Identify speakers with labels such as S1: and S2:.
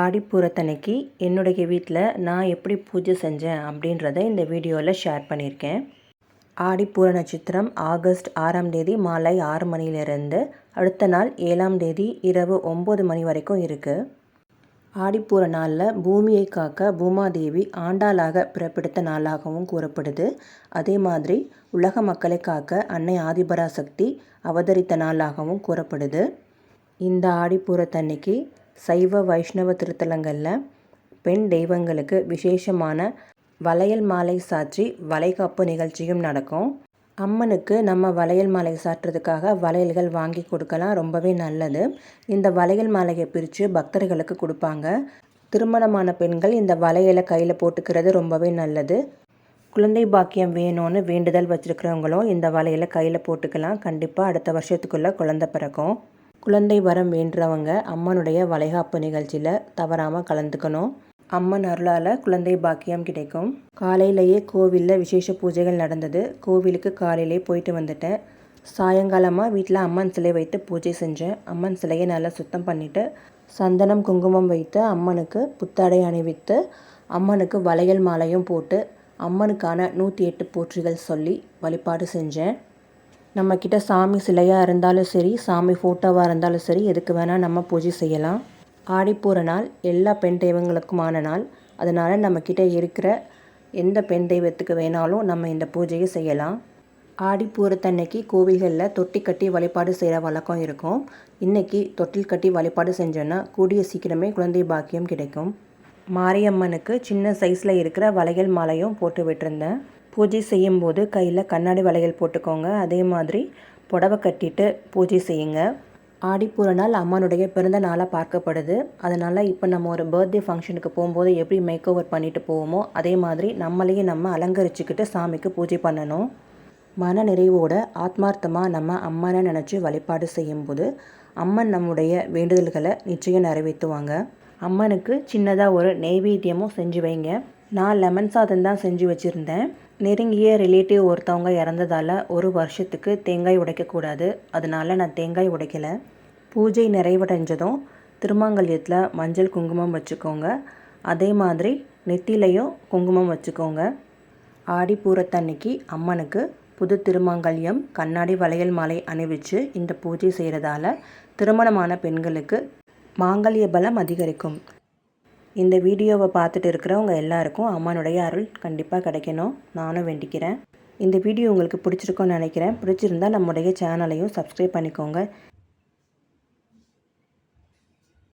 S1: ஆடிப்பூரத்தனைக்கு என்னுடைய வீட்டில் நான் எப்படி பூஜை செஞ்சேன் அப்படின்றத இந்த வீடியோவில் ஷேர் பண்ணியிருக்கேன். ஆடிப்பூர நட்சத்திரம் ஆகஸ்ட் ஆறாம் தேதி மாலை ஆறு மணியிலிருந்து அடுத்த நாள் ஏழாம் தேதி இரவு ஒம்பது மணி வரைக்கும் இருக்குது ஆடிப்பூர நாளில் பூமியை காக்க பூமாதேவி ஆண்டாளாக பிறப்பெடுத்த நாளாகவும் கூறப்படுது. அதே மாதிரி உலக மக்களை காக்க அன்னை ஆதிபராசக்தி அவதரித்த நாளாகவும் கூறப்படுது. இந்த ஆடிப்பூரத்தன்னைக்கு சைவ வைஷ்ணவ திருத்தலங்களில் பெண் தெய்வங்களுக்கு விசேஷமான வளையல் மாலை சாற்றி வளைகாப்பு நிகழ்ச்சியும் நடக்கும். அம்மனுக்கு நம்ம வளையல் மாலை சாற்றுறதுக்காக வளையல்கள் வாங்கி கொடுக்கலாம் ரொம்பவே நல்லது. இந்த வளையல் மாலையை பிரித்து பக்தர்களுக்கு கொடுப்பாங்க. திருமணமான பெண்கள் இந்த வளையலை கையில் போட்டுக்கிறது ரொம்பவே நல்லது. குழந்தை பாக்கியம் வேணும்னு வேண்டுதல் வச்சுருக்கிறவங்களும் இந்த வளையலை கையில் போட்டுக்கலாம். கண்டிப்பாக அடுத்த வருஷத்துக்குள்ளே குழந்தை பிறக்கும். குழந்தை வரம் வேண்டுறவங்க அம்மனுடைய வளைகாப்பு நிகழ்ச்சியில் தவறாமல் கலந்துக்கணும். அம்மன் அருளால் குழந்தை பாக்கியம் கிடைக்கும். காலையிலேயே கோவிலில் விசேஷ பூஜைகள் நடந்தது. கோவிலுக்கு காலையிலே போயிட்டு வந்துட்டேன். சாயங்காலமாக வீட்டில் அம்மன் சிலை வைத்து பூஜை செஞ்சேன். அம்மன் சிலையை நல்லா சுத்தம் பண்ணிவிட்டு சந்தனம் குங்குமம் வைத்து அம்மனுக்கு புத்தாடை அணிவித்து அம்மனுக்கு வளையல் மாலையும் போட்டு அம்மனுக்கான நூற்றி எட்டு போற்றிகள் சொல்லி வழிபாடு செஞ்சேன். நம்மக்கிட்ட சாமி சிலையாக இருந்தாலும் சரி சாமி ஃபோட்டோவாக இருந்தாலும் சரி எதுக்கு வேணால் நம்ம பூஜை செய்யலாம். ஆடிப்பூர நாள் எல்லா பெண் தெய்வங்களுக்குமான நாள். அதனால் நம்மக்கிட்ட இருக்கிற எந்த பெண் தெய்வத்துக்கு வேணாலும் நம்ம இந்த பூஜையை செய்யலாம். ஆடிப்பூரத்தன்னைக்கு கோவில்களில் தொட்டி கட்டி வழிபாடு செய்கிற வழக்கம் இருக்கும். இன்றைக்கி தொட்டில் கட்டி வழிபாடு செஞ்சோன்னா கூடிய சீக்கிரமே குழந்தை பாக்கியம் கிடைக்கும். மாரியம்மனுக்கு சின்ன சைஸில் இருக்கிற வளையல் மாலையும் போட்டு விட்டுருந்தேன். பூஜை செய்யும்போது கையில் கண்ணாடி வளையல் போட்டுக்கோங்க. அதே மாதிரி புடவை கட்டிட்டு பூஜை செய்யுங்க. ஆடிப்பூர நாள் அம்மனுடைய பிறந்த நாளாக பார்க்கப்படுது. அதனால் இப்போ நம்ம ஒரு பர்த்டே ஃபங்க்ஷனுக்கு போகும்போது எப்படி மேக் ஓவர் பண்ணிட்டு போவோமோ அதே மாதிரி நம்மளையே நம்ம அலங்கரிச்சுக்கிட்டு சாமிக்கு பூஜை பண்ணணும். மன நிறைவோட ஆத்மார்த்தமாக நம்ம அம்மனை நினச்சி வழிபாடு செய்யும்போது அம்மன் நம்முடைய வேண்டுதல்களை நிச்சயம் நிறைவேற்றுவாங்க. அம்மனுக்கு சின்னதாக ஒரு நெய்வேத்தியமும் செஞ்சு வைங்க. நான் லெமன் சாதம் தான் செஞ்சு வச்சுருந்தேன். நெருங்கிய ரிலேட்டிவ் ஒருத்தவங்க இறந்ததால் ஒரு வருஷத்துக்கு தேங்காய் உடைக்கக்கூடாது அதனால் நான் தேங்காய் உடைக்கலை. பூஜை நிறைவடைஞ்சதும் திருமாங்கல்யத்தில் மஞ்சள் குங்குமம் வச்சுக்கோங்க. அதே மாதிரி நெத்திலையும் குங்குமம் வச்சுக்கோங்க. ஆடிப்பூரத்தன்னைக்கு அம்மனுக்கு புது திருமாங்கல்யம் கண்ணாடி வளையல் மாலை அணிவிச்சு இந்த பூஜை செய்கிறதால திருமணமான பெண்களுக்கு மாங்கல்ய பலம் அதிகரிக்கும். இந்த வீடியோவை பார்த்துட்டு இருக்கிறவங்க எல்லாருக்கும் அம்மானுடைய அருள் கண்டிப்பாக கிடைக்கணும். நானும் வேண்டிக்கிறேன். இந்த வீடியோ உங்களுக்கு பிடிச்சிருக்கோன்னு நினைக்கிறேன். பிடிச்சிருந்தா நம்முடைய சேனலையும் சப்ஸ்கிரைப் பண்ணிக்கோங்க.